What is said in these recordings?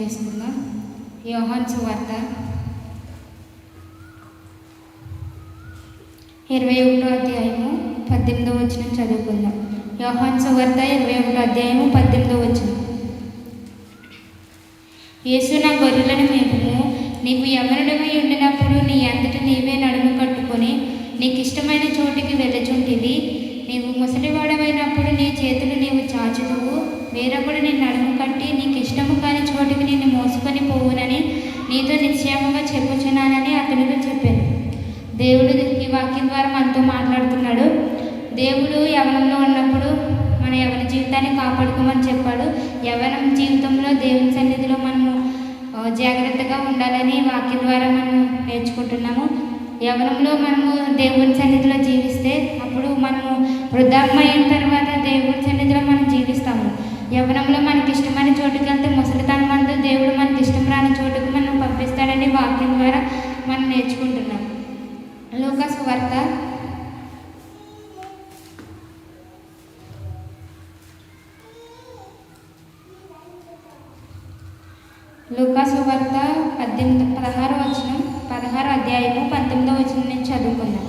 చేసుకుందాం. యోహాన్ సువార్త ఇరవై ఒకటో అధ్యాయము పద్దెనిమిదో వచ్చిన చదువుకుందాం. యోహాన్ సువార్త ఇరవై ఒకటో అధ్యాయము పద్దెనిమిదో వచ్చిన యేసు నా గొర్రెలను మేపుము. నీవు ఎవరిడమై ఉండినప్పుడు నీ అంతట నీవే నడుము కట్టుకొని నీకు ఇష్టమైన చోటికి వెళ్ళచుంటివి. నీవు ముసలివాడమైనప్పుడు నీ చేతులు నీవు చాచుదువు. వేరొకడు నిన్ను నడుము కట్టి నీకు ఇష్టము కాని చోటికి నిన్ను మోసుకొని పోవునని నీతో నిశ్చయముగా చెప్పుచున్నానని అతనితో చెప్పాను. దేవుడు ఈ వాక్యం ద్వారా మనతో మాట్లాడుతున్నాడు. దేవుడు యవనంలో ఉన్నప్పుడు మన యవన జీవితాన్ని కాపాడుకోమని చెప్పాడు. యవనం జీవితంలో దేవుని సన్నిధిలో మనము జాగ్రత్తగా ఉండాలని వాక్యం ద్వారా మనం నేర్చుకుంటున్నాము. యవనంలో మనము దేవుని సన్నిధిలో జీవిస్తే అప్పుడు మనము వృద్ధాప్యం మనం లూకాసు వార్త. లూకాసు వార్త పద్దెనిమిది పదహారు వచనం పదహారు అధ్యాయము పంతొమ్మిదో వచనం నుంచి చదువుకుందాం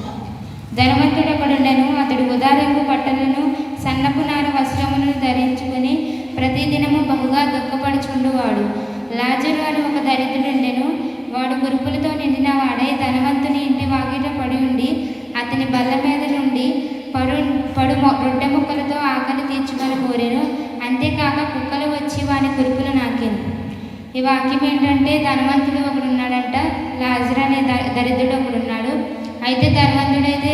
ధనవంతుడు ఒకడుండెను అతడు ఉదారంగు బట్టలను సన్నపు నార వస్త్రములను ధరించుకుని ప్రతిదినము బహుగా దుఃఖపడుచుండువాడు. లాజరు అని ఒక దరిద్రుడుండెను. వాడు గురుపులతో నిండిన వాడై ధనవంతుని ఇంటి వాకిట పడి ఉండి అతని బల్ల మీద నుండి పడు పడు మొ- రొట్టె ముక్కలతో ఆకలి తీర్చుకొని కోరాను అంతేకాక కుక్కలు వచ్చి వాని గురుపులు నాకాను. ఈ వాక్యం ఏంటంటే ధనవంతుడు ఒకడు ఉన్నాడంట లాజర్ అనే దరిద్రుడు ఒకడు ఉన్నాడు అయితే ధనవంతుడైతే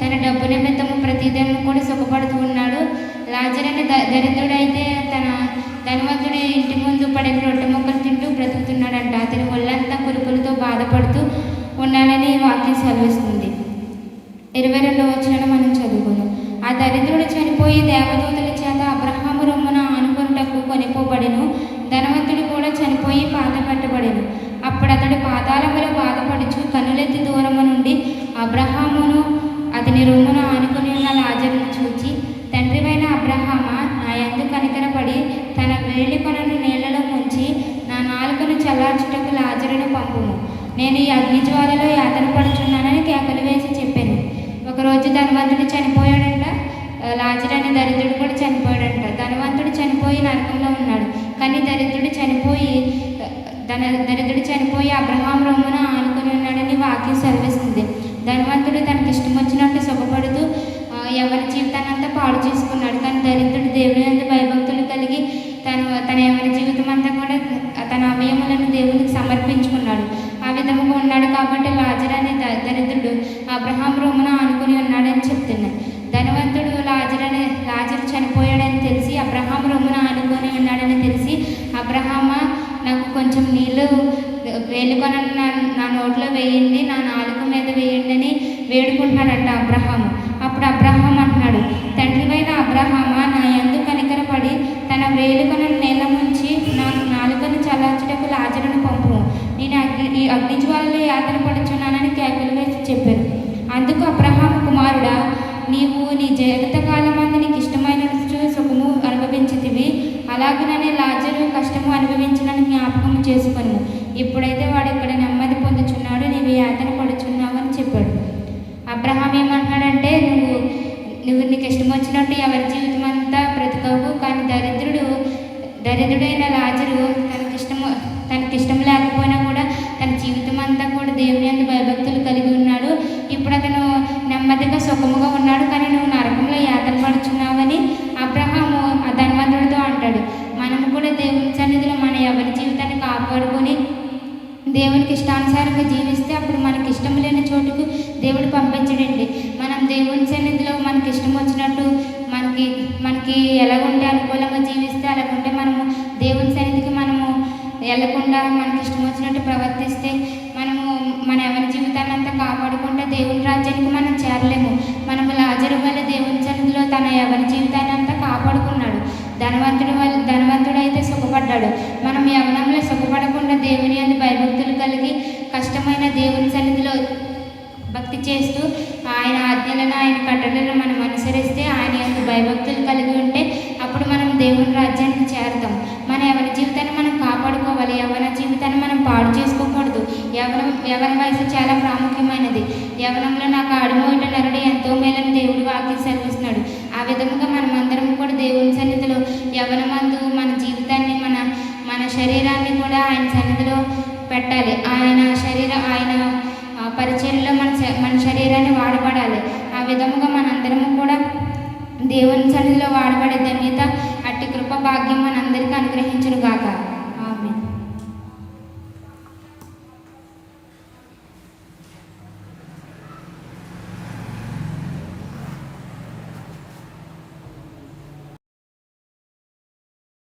తన డబ్బు నిమిత్తము ప్రతిదినం కూడా సుఖపడుతూ ఉన్నాడు. లాజర్ అనే ద దరిద్రుడైతే తన సెలవిస్తుంది. ఇరవై రెండవ వచ్చిన మనం చదువుకుందాం. ఆ దరిద్రుడు చనిపోయి దేవదూతల చేత అబ్రహాము రొమ్మున ఆనుకొనుటకు కొనిపోబడిను. ధనవంతుడు కూడా చనిపోయి పాత పెట్టబడెను అప్పుడు అతడు పాతాళములో బాధపడుచు కన్నులెత్తి దూరము నుండి అబ్రహామును అతని రొమ్మున ఆనుకొని ఉన్న లాజరును చూచి తండ్రివైన అబ్రహామ నా యందు కనికరపడి తన వేలి కొనను నీళ్ళలో ముంచి నా నాలుకను చల్లార్చుటకు లాజరును పంపుము. నేను ఈ అగ్నిజ్వాల రోజు ధనవంతుడు చనిపోయాడంట లాజర్ అనే దరిద్రుడు కూడా చనిపోయాడంట. ధనవంతుడు చనిపోయి నరకంలో ఉన్నాడు. కానీ దరిద్రుడు చనిపోయి ధన దరిద్రుడు చనిపోయి అబ్రహాం రొమ్మున ఆనుకుని ఉన్నాడని వాక్యం సెలవిస్తుంది. ధనవంతుడు తనకి జీవితకాలమందు నీకు ఇష్టమైన సుఖము అనుభవించితివి. అలాగనే లాజరు కష్టము అనుభవించడానికి జ్ఞాపకం చేసుకొని. ఇప్పుడైతే వాడు ఇక్కడ నెమ్మది పొందుచున్నాడు నీవు యాతన పడుచున్నావు అని చెప్పాడు. అబ్రహాం ఏమంటున్నాడంటే నువ్వు నువ్వు నీకు ఇష్టం వచ్చినట్టు ఎవరి జీవితం అంతా బ్రతకవు. కానీ దరిద్రుడు దరిద్రుడైన లాజరు దేవునికి ఇష్టానుసారంగా జీవిస్తే అప్పుడు మనకి ఇష్టం లేని చోటుకు దేవుడు పంపించడండి. మనం దేవుని సన్నిధిలో మనకి ఇష్టం వచ్చినట్టు మనకి మనకి ఎలాగుంటే అనుకూలంగా జీవిస్తే అలాగుంటే మనము దేవుని సన్నిధికి మనము వెళ్ళకుండా మనకి ఇష్టం వచ్చినట్టు ప్రవర్తిస్తే మనము మన ఎవరి జీవితాన్ని అంతా కాపాడుకుంటే దేవుని రాజ్యానికి మనం చేరలేము. మనము లాజరు వల్ల దేవుని సన్నిధిలో తన ఎవరి జీవితాన్ని అంతా కాపాడుకున్నాడు. ధనవంతుడి వల్ల ధనవంతుడు అయితే సుఖపడ్డాడు. మనం చేస్తూ ఆయన ఆజ్ఞలను ఆయన కట్టడలను మనం అనుసరిస్తే ఆయన యొక్క భయభక్తులు కలిగి ఉంటే అప్పుడు మనం దేవుని రాజ్యానికి చేరుతాం. మన ఎవరి జీవితాన్ని మనం కాపాడుకోవాలి. ఎవరి జీవితాన్ని మనం పాడు చేసుకోకూడదు. ఎవరి ఎవరి వయసు చాలా ప్రాముఖ్యమైనది. ఎవరంలో నాకు ఆడమోయట నరుడు ఎంతో మేలని దేవుడు వాకి సెలవిస్తున్నాడు. ఆ విధముగా మనమందరం కూడా దేవుని సన్నిధిలో ఎవరి ఆ, పరిచర్యలో మన శ- మన శరీరాన్ని వాడబడాలి. ఆ విధముగా మనందరము కూడా దేవుని సన్నిధిలో వాడబడే ధన్యత అట్టి కృప భాగ్యం మనందరికీ అనుగ్రహించును గాక